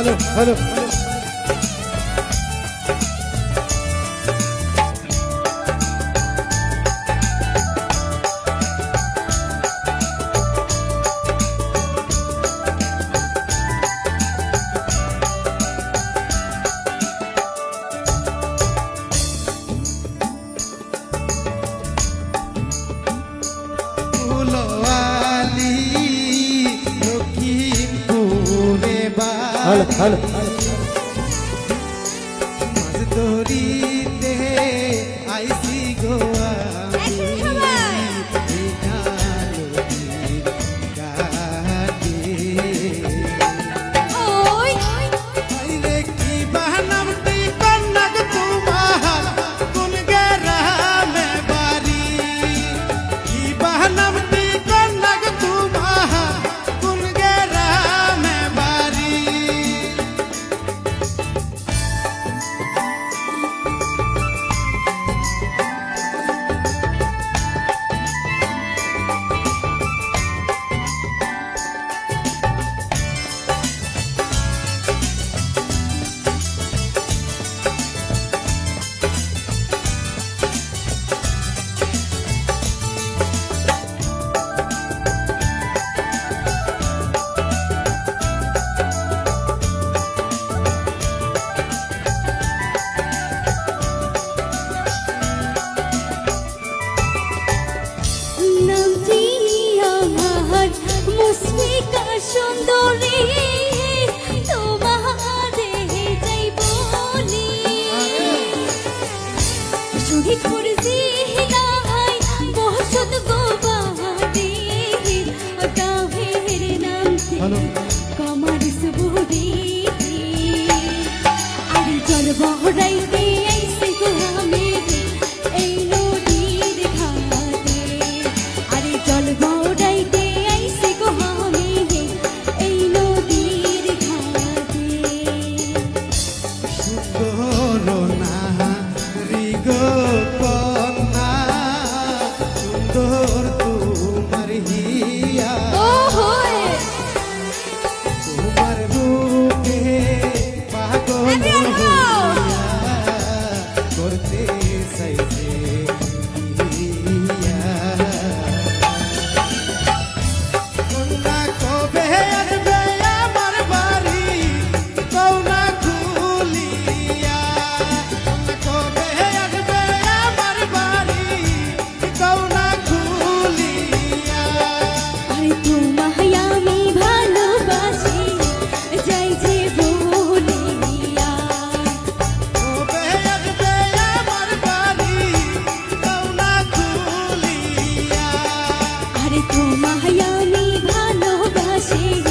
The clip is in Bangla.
হ্যালো হ্যালো হল হল মাছ দৌড়িতে আইসি পুষ্পিকা সুন্দরী তোমারে যাই বলি। শহীদপুর জিলায় বসত গোবাদী গাভীর নাম হ্যালো আর তোমায় আমি ভালোবাসি